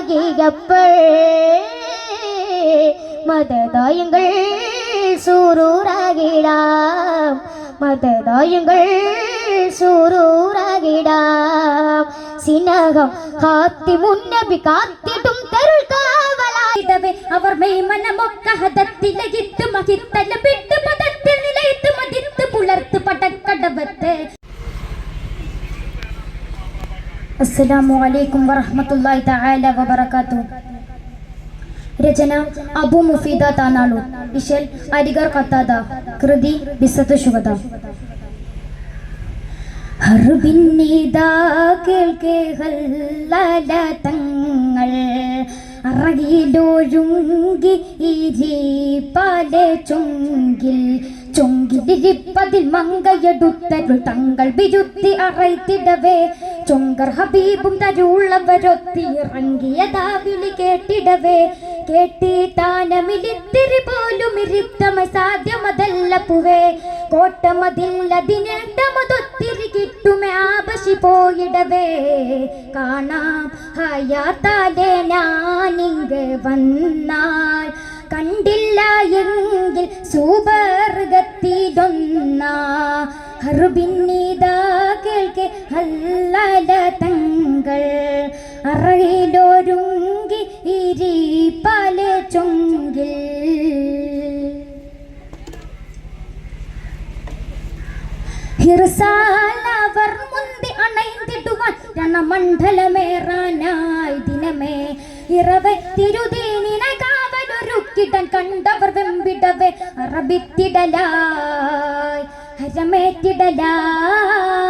സൂറാകിയപ്പോൾ മതദായങ്ങൾ സൂറൂറാകിടാം. മതദായങ്ങൾ സൂറൂറാകിടാം. സിനഹം കാത്തി മുന്നബി കാത്തിട്ടും തരുൾ കാവലായിടവേ അവർ മെയ്മനമൊക്കെ ഹതത്തിലകിത്ത് മഹിത്തല അസ്സലാമു അലൈക്കും വറഹ്മത്തുള്ളാഹി തആല വബറകാത്തു രചന അബു മുഫീദ താനാളു. ഇശൽ അരിഗർ കത്താദ. കൃതി ബിസത്ത് ഹർബിന്നിതാ കേൾക്കെ തങ്ങൾ. അറകിലൊഴുങ്കി പല ചുങ്കിൽ. ചുങ്കിലിരിപ്പതിൽ മങ്കയെടുത്തരുൾ തങ്ങൾ വിരുത്തി അറൈത്തിടവേ ചൊങ്കർ ഹബീബും തരുള്ളവരൊത്തി ഇറങ്ങിയതാ വിളി കേട്ടിടവേ. കേട്ടി താനമിലിത്തിരി പോലും ഇരുത്തമ സാധ്യമതല്ല പുവേ കോട്ടമതില്ലതിനേട്ടമതൊത്തിരി കിട്ടുമേ ആപശി പോയിടവേ. കാണാം ഹയാത്താലെ ഞാനിങ്ങ് വന്നാൽ. കണ്ടില്ല എങ്കിൽ സൂപർഗത്തിലൊന്നാ. ഹർബിന്നിതാ കേൾക്കെ അല്ലല തങ്ങൾ അറയിലൊരുങ്കി ഇരിപ്പല പല ചൊങ്കിൽ ഹിർസാലവർ മുന്തി അണൈന്തിടുവാൻ രണമണ്ഡലമേറാനായി ദിനമേ. ഇറവെ തിരുതീനിന കാവലൊരുക്കിടൻ കണ്ടവർ വെമ്പിടവേ അറബിത്തിടലായി ഹരമേറ്റിടലായി.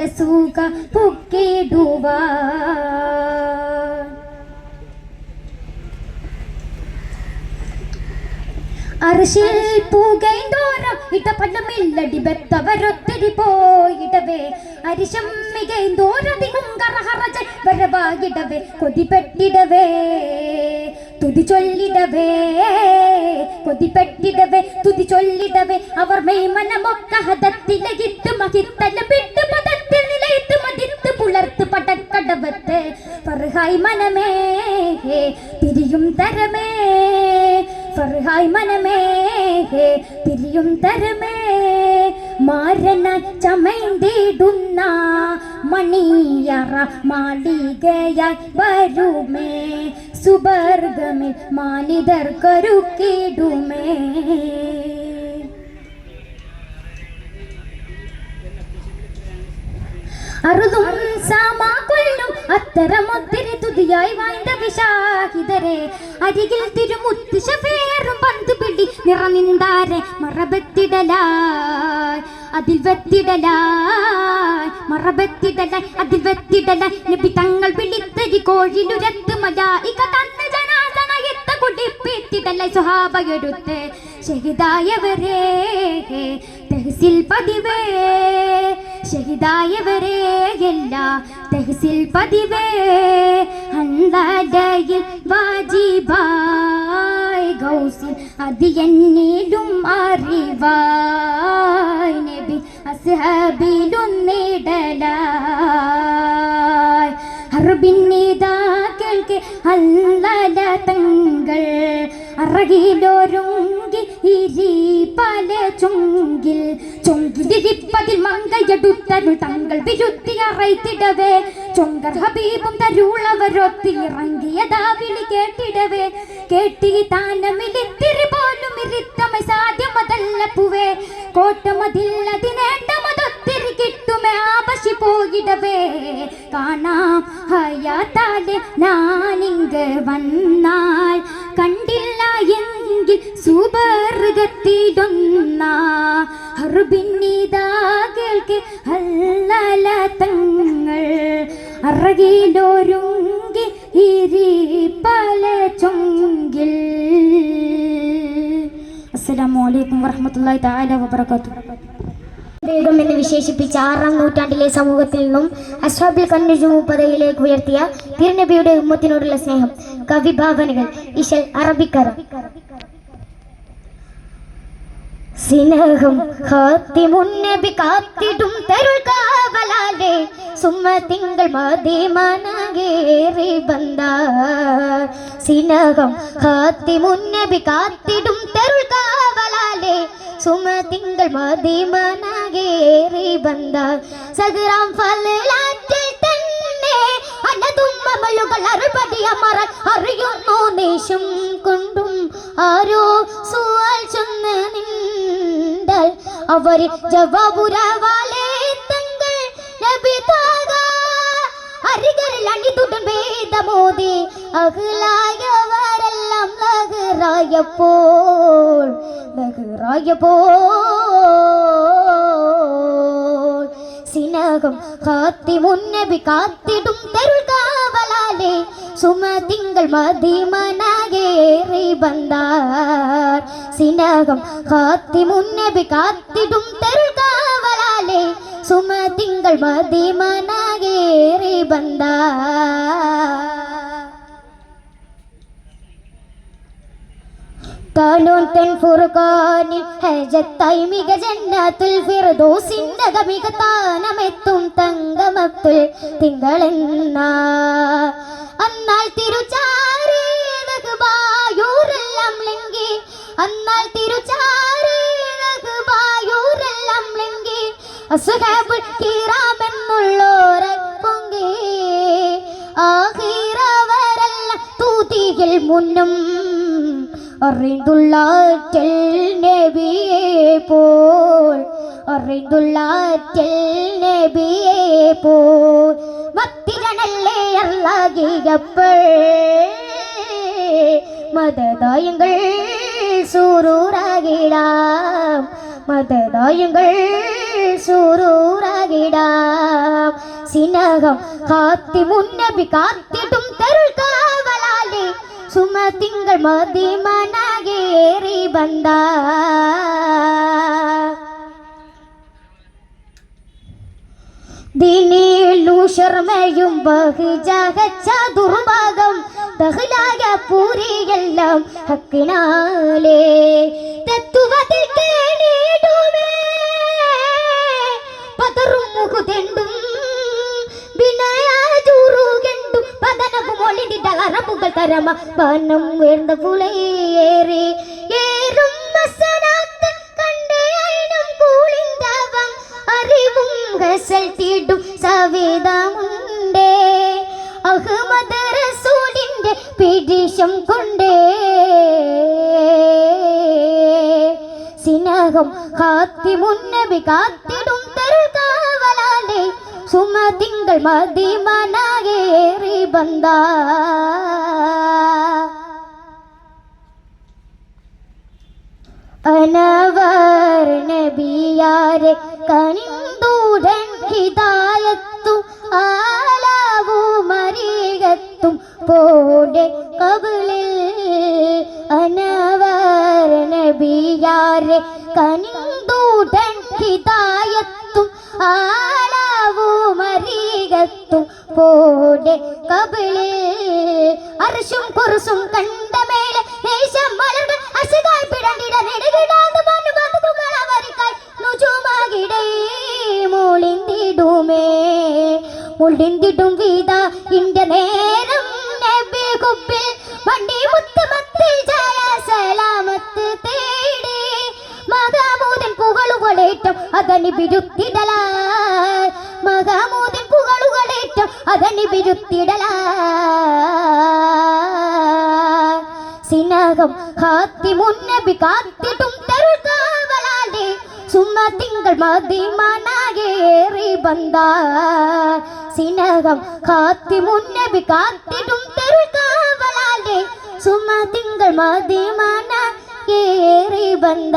പരസുഖ പുക്കിടുവാൻ അർശിൽ പൂകൈന്തോരം ഇടപടമില്ലടി ബെത്തവരൊത്തിരി പോയിടവേ. അരിശം മികൈന്തോരധികം കറഹറജ വരവായിടവേ. കൊതിപ്പെട്ടിടവേ തുതി ചൊല്ലിടവേ കൊതിപ്പെട്ടിടവേ തുതി ചൊല്ലിടവേ അവർ മെയ്മനമൊക്കെ ഹതത്തിലകിത്ത് മഹിത്തല ഫർഹായ് മനമേ പിരിയും തരമേ. ഫർഹായ് മനമേ പിരിയും തരമേ. മാരന ചമൈന്തിടുന്ന മണിയറ മാളികയായി വരുമേ. സുബർഗമിൽ മാനിതർ കരുക്കിടുമേ അറുതും സാമാ കൊല്ലും അത്തരമൊത്തിരി തുതിയായി വായ്ത വിശാഹിതരെ. അരികിൽ തിരുമുത്ത് ഷഫേറും പന്ത് പിടി നിറനിന്താരെ മറബത്തിടലായി അതിൽ വെത്തിടലായി മറബത്തിടലായി അതിൽ വെത്തിടലായി. നബി തങ്ങൾ വിളിത്തരി കോഴിലുരത്ത് മലായിക തന്ന ജനാസനയത്ത് കുടിപ്പിത്തിടലായി സുഹാബയൊരുത്ത് ശഹിതായവരെ തഹസിൽ പതിവേ ശഹിതായവരെ എല്ലാ തഹസിൽ പതിവേ അന്തടയിൽ വാജിബായ് ഗൗസിൽ അത് എന്നിലും അറിവായ് നബി അസ്ഹബിലും നേടലായ്. ഹർബിന്നിതാ കേൾക്കെ അല്ലല തങ്ങൾ അറകിലൊരുങ്കി ഇരി പല ചൊങ്കിൽ ചൊങ്കിലിരിപ്പതിൽ മങ്കയടുത്തരു തങ്ങൾ വിരുത്തി അറൈത്തിടവേ ചൊങ്കർ ഹബീബും തരുളവരൊത്തി ഇറങ്ങിയതാ വിളി കേട്ടിടവേ. കേട്ടി താനമിലിത്തിരി പോലും ഇരുത്തമ സാധ്യമതല്ല പൂവേ കോട്ടമതില്ലതിനേണ്ടമതൊത്തിരി കിട്ടുമേ ആപശി പോയിടവേ കാണാം ഹയാത്താലെ ഞാനിങ് വന്നാൽ കണ്ടില്ല എങ്കിൽ സുബർഗത്തിടൊന്ന ഹർബിന്നിതാ കേൾക്കെ. ഹല്ലല തങ്ങൾ അറകിലൊരുങ്കി ഇരി പല ചൊങ്കിൽ. അസ്സലാമു അലൈക്കും വറഹ്മത്തുള്ളാഹി തആല വബറകാതുഹു. വേഗം എന്ന് വിശേഷിപ്പിച്ച ആറാം നൂറ്റാണ്ടിലെ സമൂഹത്തിൽ നിന്നും അസ്വാബിൽ കന്നുജു പദയിലേക്ക് ഉയർത്തിയ തിരുനബിയുടെ ഉമ്മത്തിനോടുള്ള സ്നേഹം കവിഭാവനകൾ ഇശൽ അറബിക്കര. സ്നേഹം ഹാത്തിമുന്നബി കാത്തിടും തരുൾ കാവലാലെ. സുമ്മ തിങ്കൾ മതിമനകേറി ബന്ദ സ്നേഹം ഹാത്തിമുന്നബി കാത്തിടും തരുൾ കാവലാലെ. സുമ തിങ്കൾ മതിമനകേറി ബന്ദ സഗറാം ഫലാറ്റിൽ തന്നെ അനതുമ്മലുകൾ അറുപടിയമറ അറിയുന്നു നേശം കൊണ്ടും. ആരോ സുവാൽ ചെന്ന് നിന്താൽ അവർ ജവാബുരവാലേ തങ്ങൾ നബി താക അരികളിൽ അണിതുടൻ വേദമോദി അഖിലായവരെല്ലാം ലഹറായപ്പോൾ ലഹറായപ്പോൾ സിനകം കാത്തി മുന്നബി കാത്തിടും തരുൾ കാവലാലെ സുമ തിങ്കൾ മതിമനകേറി ബന്ധാർ സിനകം കാത്തി മുന്നബി കാത്തിടും സുമതിങ്കൾ സുമ തിങ്കൾ മതിമനകേറി ബന്ധാർ താനോൻ തൻ ഫുർഖാനിൽ ഹജത്തായി മിക ജന്നാത്തുൽ ഫിർദൗസിന്റെ മിക താനമെത്തും തങ്കമത്തുൽ തിങ്കളെന്ന. അന്നാൽ തിരുചാരേതക് ബായൂരെല്ലാം ലങ്കി. അസുഹാബുൽ കിറാമെന്നുള്ളോരെ പൊങ്കി. ആഹിറവരെല്ലാം തൂതിയിൽ മുന്നും അറിന്തുള്ളാറ്റൽ നബിയെ പോൽ. നബിയെ പോൽ. മതദായങ്ങൾ സൂറൂറാകിടാം മതദായങ്ങൾ സൂറൂറാകിടാം സിനകം കാത്തി മുന്നബി കാത്തിട്ടും തരുൾ കാവലാലേ സുമ തിങ്കൾ മതിമനകേറി ബന്ദ ദിനീലു ശർമ്മയും ബഹുജാഗച്ച ദുർഭാഗം ദഹലായ പൂരിയെല്ലാം ഹക്കിനാലേ. തത്വത്തിൽ പനം അറിവും തീടും സവേദമുണ്ടേ പിടിശം കൊണ്ടേ. സിനഹം കാത്തി മുന്നബി കാത്തിടും തരുൾ കാവലാലേ സുമ തിങ്കൾ മതിമനകേറി ബന്ധ അനവർ നബിയാരെ കണിന്തൂടൻ ഹിതായത്തും ആലാവു മരീകത്തും പോടെ കബിളിൽ അനവർ നബിയാരെ കണിന്തൂടൻ ഹിദായത്തും ആലാവു മരീകത്തും പോടെ കബിളിൽ അർശും കുറുസും കണ്ടമേലെ ദേശം മലരുടെ അസുഖായി പിടണ്ടിട നെടുകിടാതെ പണ്ട് പതുക്കുകൾ അവരിക്കായി നുജുമാകിടേ മുളിന്തിടുമേ. മുളിന്തിടും വീത ഇന്റെ നേരം പുകളുകളേറ്റം അതനി ബിരുത്തിടല മകാമൂതൻ പുകളുകളേറ്റം അതനി ബിരുത്തിടല സിനകം കാത്തി മുന്നബി കാത്തിട്ടും തരുൾ കാവലാലേ സുമ തിങ്കൾ മതിമനകേറി ബന്ദ സിനകം കാത്തി മുന്നബി കാത്തിട്ടും തരുൾ കാവലാലേ സുമ തിങ്കൾ മതിമന കേറി ബന്ദ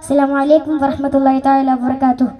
അസ്സലാമു അലൈക്കും വറഹ്മത്തുള്ളാഹി തആല വബറകാതുഹു.